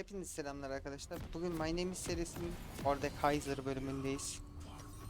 Hepiniz selamlar arkadaşlar. Bugün My Name is serisinin Mordekaiser bölümündeyiz.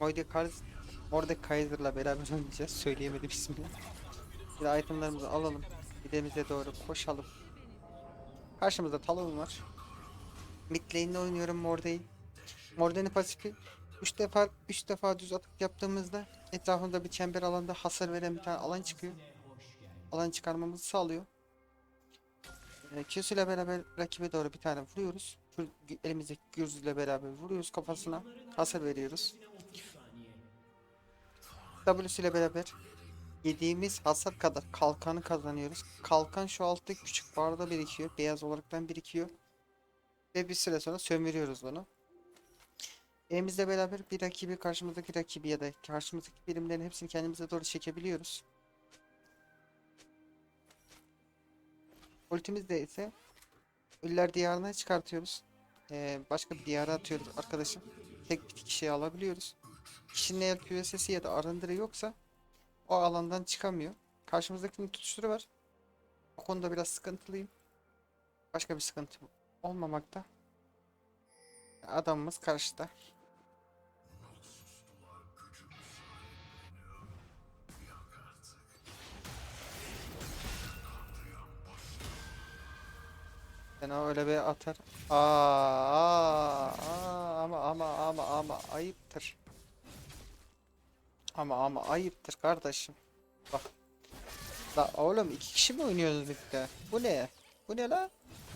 Mordekaiser Mordekaiser'la beraber oynayacağız. Söyleyemedim ismini. Bir itemlarımızı alalım. Gidemize doğru koşalım. Karşımızda Talon var. Mid lane'de oynuyorum Morde'yi. Morde'nin pasifi 3 defa 3 defa düz atak yaptığımızda etrafında bir çember alanda hasar veren bir tane alan çıkıyor. Alan çıkarmamızı sağlıyor. E, Q'su ile beraber rakibe doğru bir tane vuruyoruz. Elimizdeki gürzle beraber vuruyoruz kafasına. Hasar veriyoruz. W'su ile beraber yediğimiz hasar kadar kalkanı kazanıyoruz. Kalkan şu altta küçük barda birikiyor. Beyaz olaraktan birikiyor. Ve bir süre sonra sömürüyoruz onu. Elimizle beraber bir rakibi karşımızdaki rakibi ya da karşımızdaki birimlerin hepsini kendimize doğru çekebiliyoruz. Ultimizde ise Ölüler diyarına çıkartıyoruz. Ee, başka bir diyara atıyoruz arkadaşım. Tek bir kişiyi alabiliyoruz. Kişinin eğer QSS'i ya da arındırı yoksa o alandan çıkamıyor. Karşımızdakinin tutuşturu var. O konuda biraz sıkıntılıyım. Başka bir sıkıntı olmamakta. Adamımız karşıda. Ben o öyle bir atar. Aa, ama ama ama ama ayıptır. Ama ama ayıptır kardeşim. Bak. La oğlum iki kişi mi oynuyoruz birlikte? Bu ne? Bu ne la?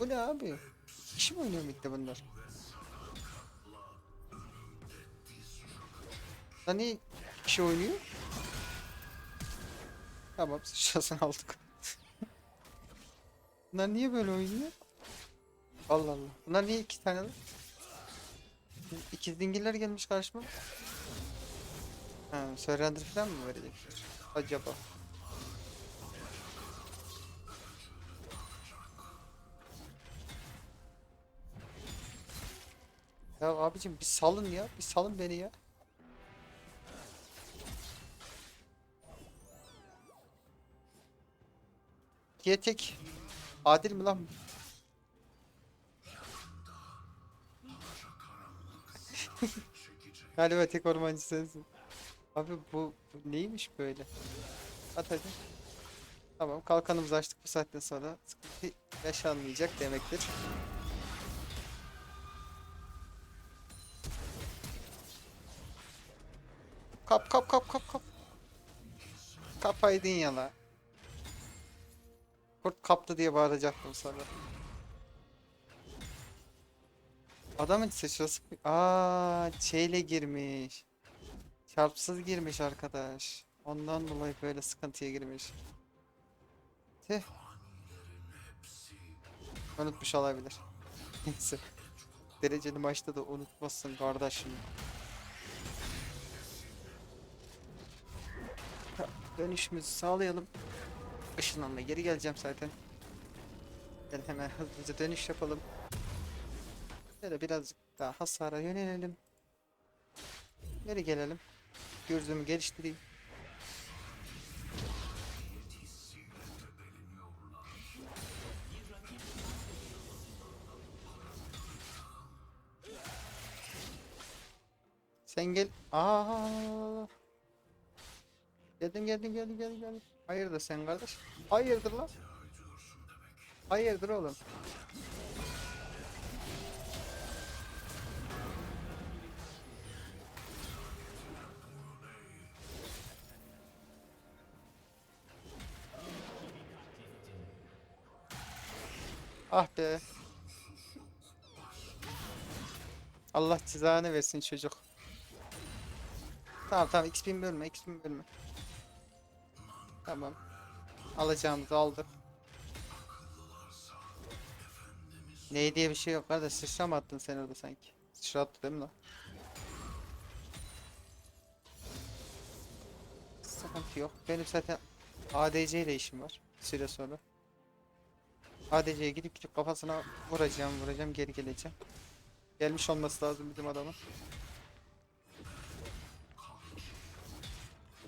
Bu ne abi? İki kişi mi oynuyor birlikte bunlar? Lan niye iki kişi oynuyor? Tamam sıçrasını aldık. Bunlar niye böyle oynuyor? Allah Allah. Bunlar niye iki tane lan? İkiz dingiller gelmiş karşıma. Ha, surrender falan mı verecekler? Acaba? Ya abicim bir salın ya. Bir salın beni ya. Diye tek. Adil mi lan? Galiba tek ormancı sensin. Abi bu, bu neymiş böyle? At hadi. Tamam kalkanımızı açtık bu saatten sonra sıkıntı yaşanmayacak demektir. Kap kap kap kap kap. Kapaydın ya la. Kurt kaptı diye bağıracaktım sonra. Adamın sıçrası... Aa, şeyle girmiş. Çarpsız girmiş arkadaş. Ondan dolayı böyle sıkıntıya girmiş. Tüh. Unutmuş olabilir. Neyse. Dereceli maçta da unutmazsın kardeşim. Dönüşümüzü sağlayalım. Işınlanma geri geleceğim zaten. Gel hemen hızlıca dönüş yapalım. Şöyle birazcık daha hasara yönelelim. Geri gelelim. Gözümü geliştireyim. Sen gel. Aa. Geldim geldim geldim geldim geldim. Hayırdır sen kardeş? Hayırdır lan? Hayırdır oğlum? Ah be. Allah cezanı versin çocuk. Tamam tamam XP'mi bölme XP'mi bölme. Tamam. Alacağımızı aldık. Ne diye bir şey yok kardeş sıçra mı attın sen orada sanki? Sıçra attı değil mi lan? Sıkıntı yok. Benim zaten ADC ile işim var. Süre sonra. ADC'ye gidip gidip kafasına vuracağım vuracağım geri geleceğim. Gelmiş olması lazım bizim adamın.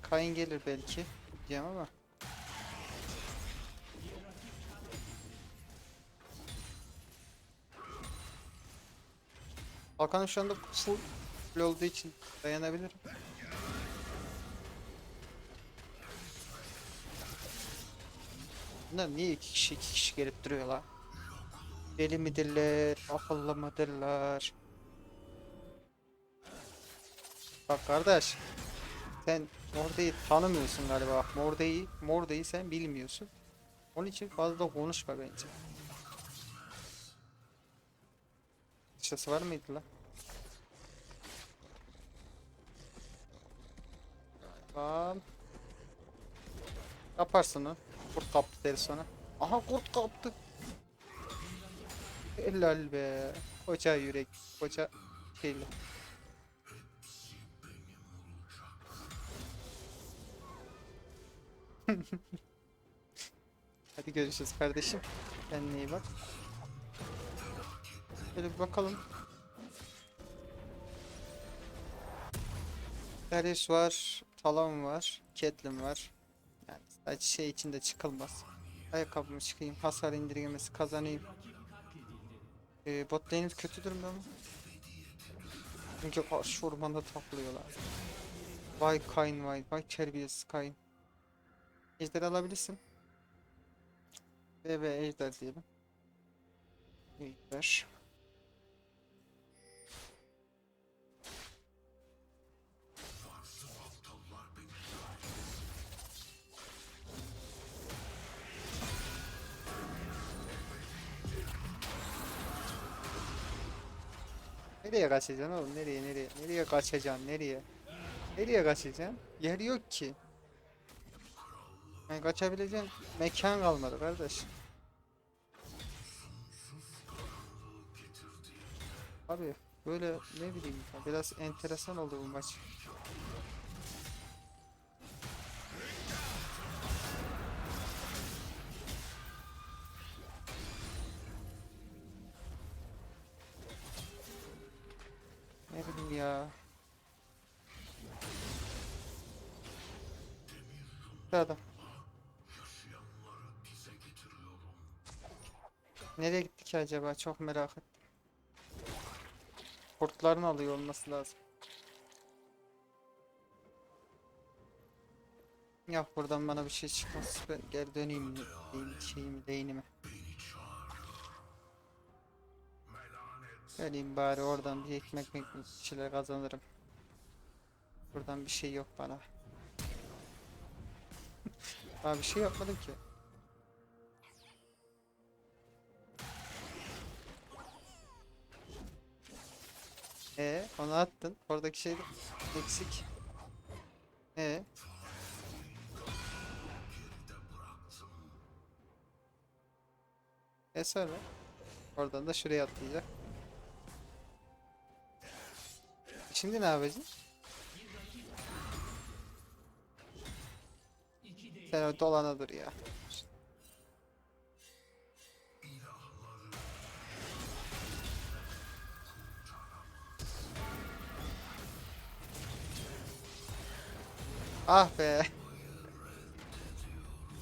Kayn gelir belki diyeceğim ama. Hakan şu anda full olduğu için dayanabilirim. Bunlar niye iki kişi iki kişi gelip duruyorlar? Deli midirler, akıllı mıdırlar? Bak kardeş, sen Morde'yi tanımıyorsun galiba. Morde'yi, Morde'yi sen bilmiyorsun. Onun için fazla konuşma bence. Dışarısı var mıydı lan? Tamam. Yaparsın ha. Kurt kaptı deri sana. Aha kurt kaptı. Helal be. Koca yürek. Koca şeyli. Hadi görüşürüz kardeşim. Kendine iyi bak. Şöyle bir bakalım. Darius var, Talon var, Catelyn var. Sadece şey içinde çıkılmaz. Ayakkabımı çıkayım, hasar indirgemesi kazanayım. Ee, bot lane'imiz kötü durumda mı? Çünkü karşı ormanda takılıyorlar. Vay Kayn vay, vay terbiyesiz Kayn. Ejder alabilirsin. Ve ve ejder diyelim. Ejder. Nereye kaçacaksın oğlum? Nereye nereye? Nereye kaçacaksın? Nereye? Nereye kaçacaksın? Yer yok ki. Yani kaçabileceğin mekan kalmadı kardeş. Abi böyle ne bileyim biraz enteresan oldu bu maç. Ne bileyim ya. Adam. Nereye gitti ki acaba? Çok merak ettim. Kurtların alıyor olması lazım. Yok buradan bana bir şey çıkmaz. Ben geri döneyim değil şeyimi değinime. Geleyim bari oradan bir ekmek ekmek bir şeyler kazanırım. Buradan bir şey yok bana. Daha bir şey yapmadım ki. E onu attın. Oradaki şey eksik. E E sonra oradan da şuraya atlayacak. Şimdi ne yapacaksın? Sen dolana dur ya. Ah be.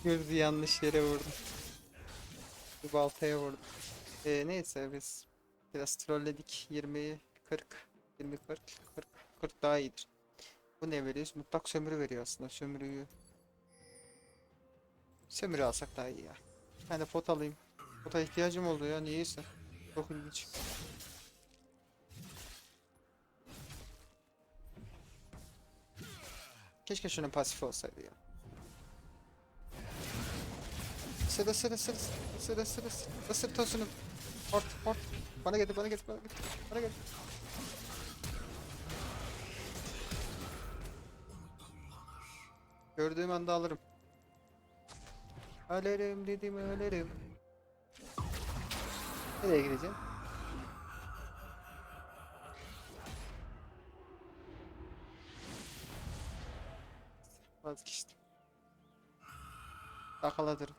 Gözü yanlış yere vurdum. Bir baltaya vurdum. Ee, neyse biz biraz trolledik. 20 40 20 40 40 40 daha iyidir. Bu ne veriyor? Mutlak sömürü veriyor aslında. Sömürüyü sömürü alsak daha iyi ya. Bir tane pot alayım. Pota ihtiyacım oldu ya niyeyse. Çok ilginç. Keşke şunun pasifi olsaydı ya. Isır ısır ısır ısır ısır ısır ısır tosunu. Hort hort. Bana geldi bana geldi bana geldi. Bana geldi. Gördüğüm anda alırım. Alırım dedim alırım. Nereye gideceğim? Vazgeçtim. Takaladır.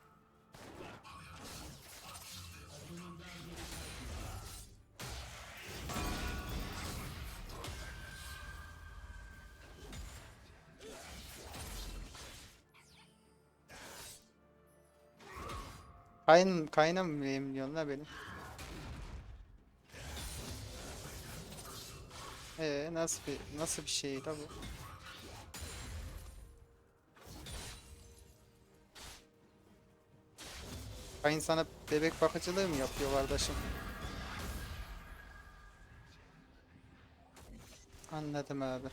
Kayın, kayına mı yemliyorsun la beni? Ee nasıl bir nasıl bir şey la bu? Kayın sana bebek bakıcılığı mı yapıyor kardeşim? Anladım abi.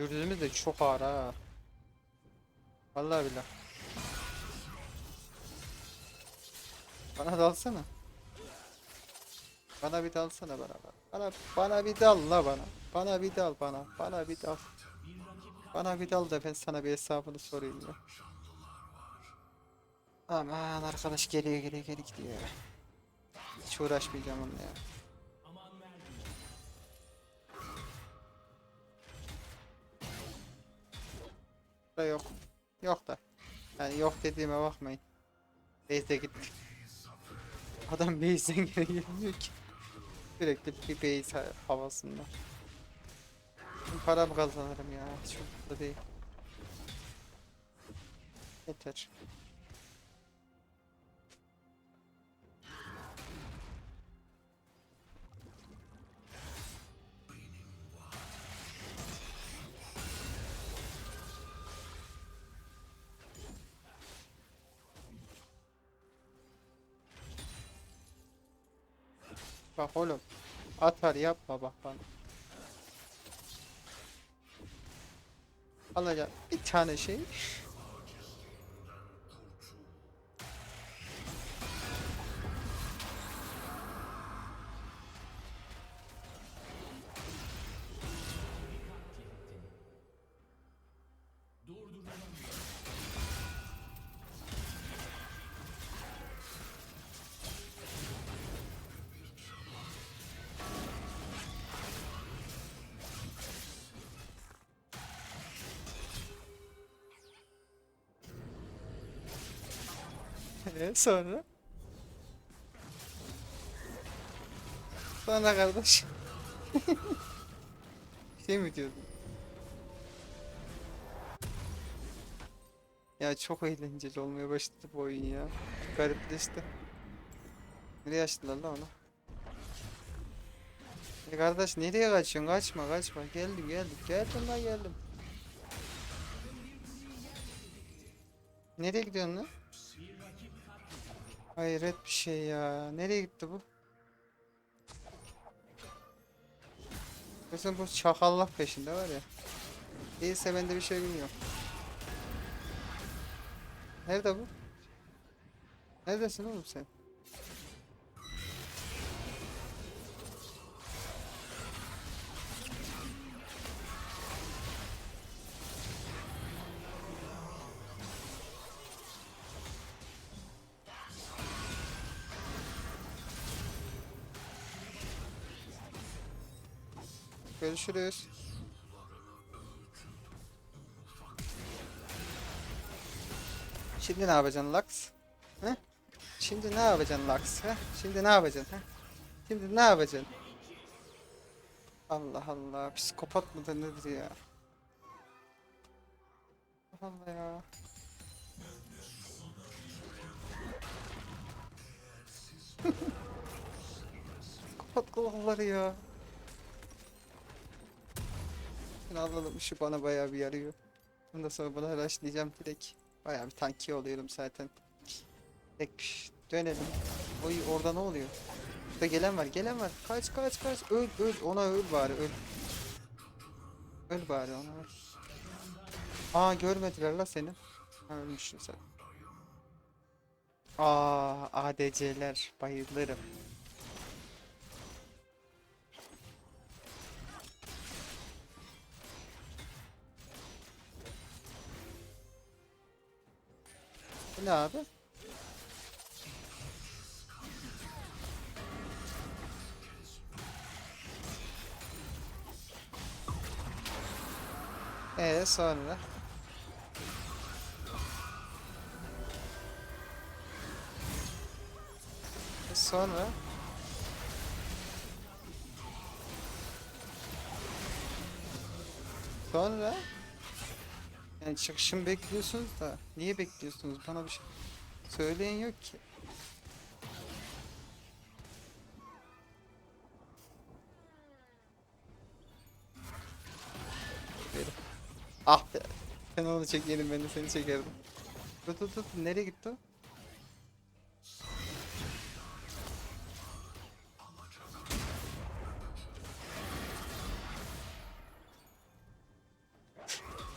Gürdüğümüz de çok ağır ha. Vallahi billah. Bana dalsana. Bana bir dalsana bana. Bana bana bir dal la bana. Bana bir dal bana. Bana bir dal. Bana bir dal da ben sana bir hesabını sorayım ya. Aman arkadaş geliyor geliyor geliyor gidiyor. Hiç uğraşmayacağım onunla ya. Da yok. Yok da. Yani yok dediğime bakmayın. Base'e gitti. Adam base'den geri gelmiyor ki. Sürekli bir base ha- havasında. Para mı kazanırım ya? Çok da değil. Yeter. Bak oğlum. Atar yapma bak bana. Alacağım bir tane şey. Ee, sonra? Sonra kardeş. şey mi diyordun? Ya çok eğlenceli olmaya başladı bu oyun ya. Garipleşti. Nereye açtılar lan onu? E kardeş nereye kaçıyorsun? Kaçma kaçma. Geldim geldim. Geldim lan geldim. Nereye gidiyorsun lan? Hayret bir şey ya. Nereye gitti bu? Kesin bu çakallık peşinde var ya. Değilse ben bir şey bilmiyorum. Nerede bu? Neredesin oğlum sen? Görüşürüz. Şimdi ne yapacaksın Lux? He? Şimdi ne yapacaksın Lux? He? Şimdi ne yapacaksın? He? Şimdi ne yapacaksın? Allah Allah. Psikopat mıdır nedir ya? Allah ya. Psikopat kulakları ya. Alalım şu bana bayağı bir yarıyor. Ondan sonra buna rushlayacağım direkt. Bayağı bir tanki oluyorum zaten. Tek dönelim. Oy orada ne oluyor? Burada gelen var gelen var. Kaç kaç kaç. Öl öl ona öl bari öl. Öl bari ona öl. Aa görmediler la seni. Ha, ölmüşsün sen. Aa ADC'ler bayılırım. Bu ne abi? Ee sonra? Sonra? Sonra? Yani çıkışımı bekliyorsunuz da niye bekliyorsunuz? Bana bir şey söyleyin yok ki. Ah be. Sen onu çekelim ben de seni çekerdim. Tut tut tut. Nereye gitti o?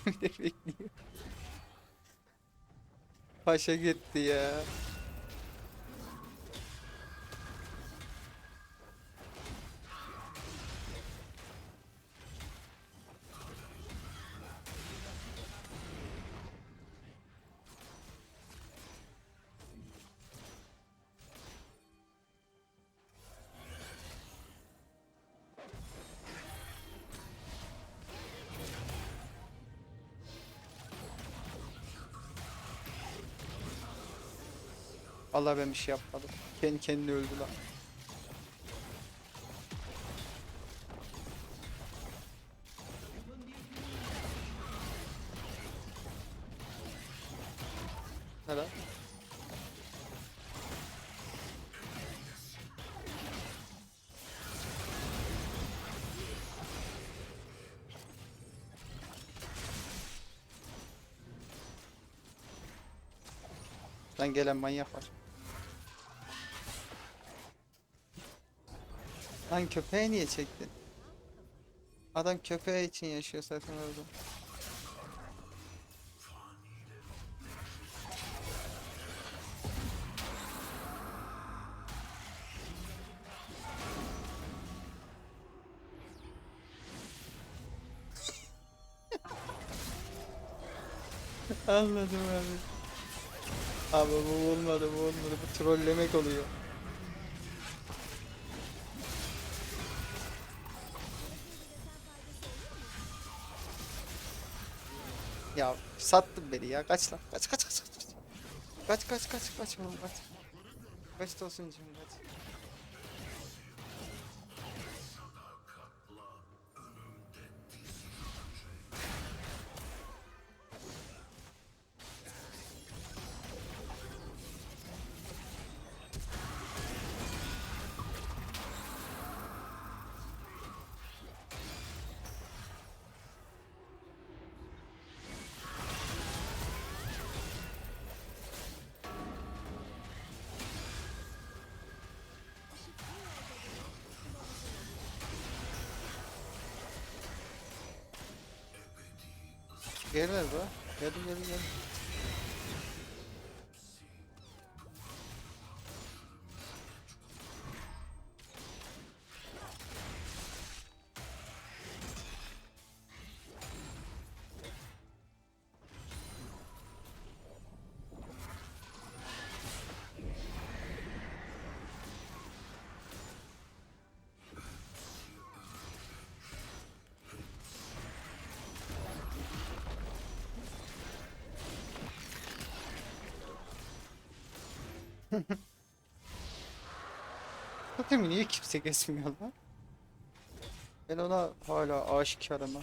Paşa gitti ya. Vallahi ben bir şey yapmadım. Kendi kendine öldü lan. Ne lan? Lan gelen manyak var. Lan köpeği niye çektin? Adam köpeği için yaşıyor zaten orada. Anladım abi. Abi bu olmadı bu olmadı bu trollemek oluyor. Ya sattın beni ya. Kaç lan. Kaç kaç kaç kaç. Kaç kaç kaç kaç. Kaç kaç. Kaç, kaç. kaç Tosun'cum kaç. Gel ver be geldim geldim geldim Bakayım niye kimse kesmiyor lan? Ben ona hala aşikarım ha.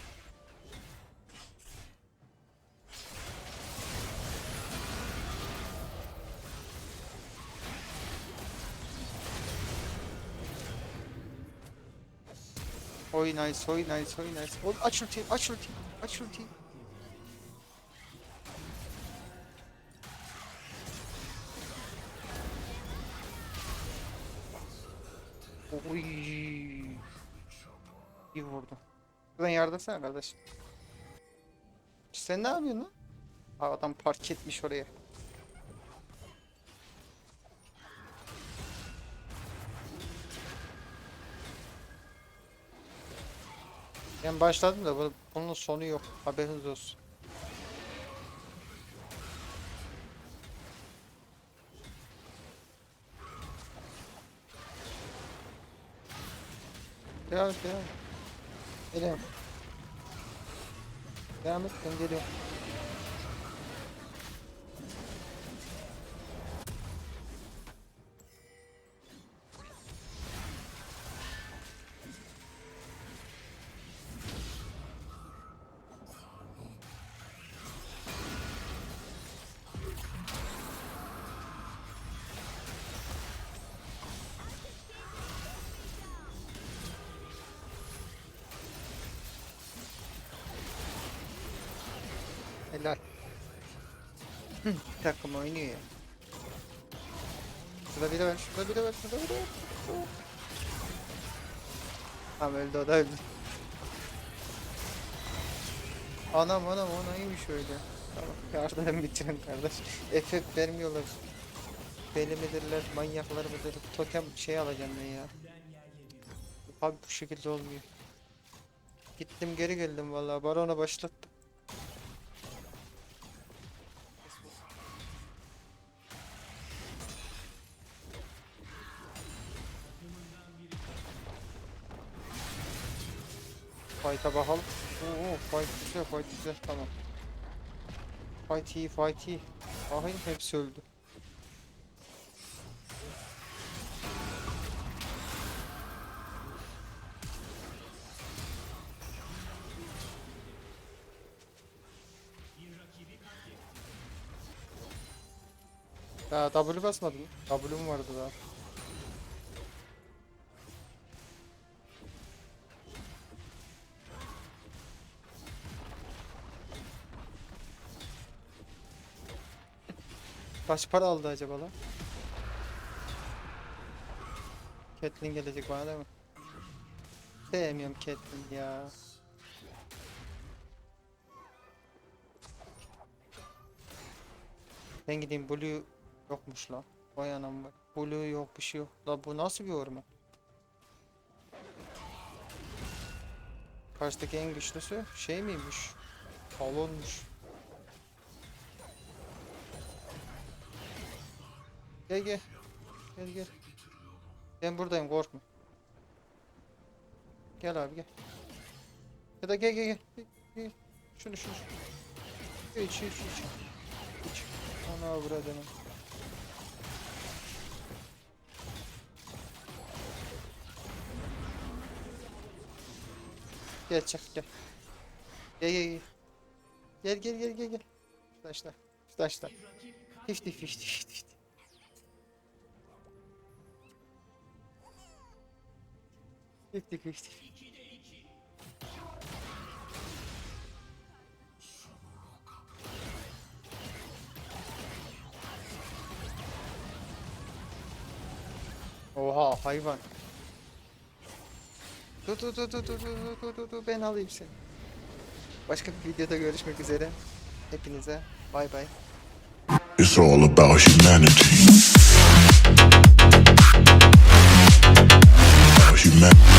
Oy nice, oy nice, oy nice. Oğlum aç ultiyi, aç ultiyi, aç ultiyi. Yardırsana kardeşim. Sen ne yapıyorsun lan? Adam park etmiş oraya. Ben başladım da bu- bunun sonu yok. Haberiniz olsun. Devam et, devam. Yalnız ben geliyorum. Takım oynuyor ya. Şurada biri var, şurada biri var, şurada biri var. Tamam öldü o da öldü. Anam anam o neymiş öyle. Tamam yardım bitirin kardeş. FF vermiyorlar. Deli midirler, manyaklar mıdır? Totem şey alacağım ben ya. Abi bu şekilde olmuyor. Gittim geri geldim vallahi barona başlattım. Fight'a bakalım. Oo, fight güzel, fight güzel, tamam. Fight iyi, fight iyi. Bakayım hepsi öldü. Ya W basmadın. W mu vardı daha? Kaç para aldı acaba lan? Catelyn gelecek bana değil mi? Sevmiyorum Catelyn ya. Ben gideyim Blue yokmuş lan. Vay anam bak. Blue yok bir şey yok. La bu nasıl bir orman? Karşıdaki en güçlüsü şey miymiş? Balonmuş. Gel gel. Gel gel. Ben buradayım korkma. Gel abi gel. Ya da gel gel gel. Gel. Şunu şunu. şunu. İç iç iç. İç. Ana buradanım. Gel çak gel. Gel gel gel. Gel gel gel gel gel. Taşla. Taşla. Fifty fifty fifty. Geçtik geçtik. Oha hayvan. Dur dur dur dur dur dur dur dur dur ben alayım seni. Başka bir videoda görüşmek üzere. Hepinize bay bay. It's all about humanity. Human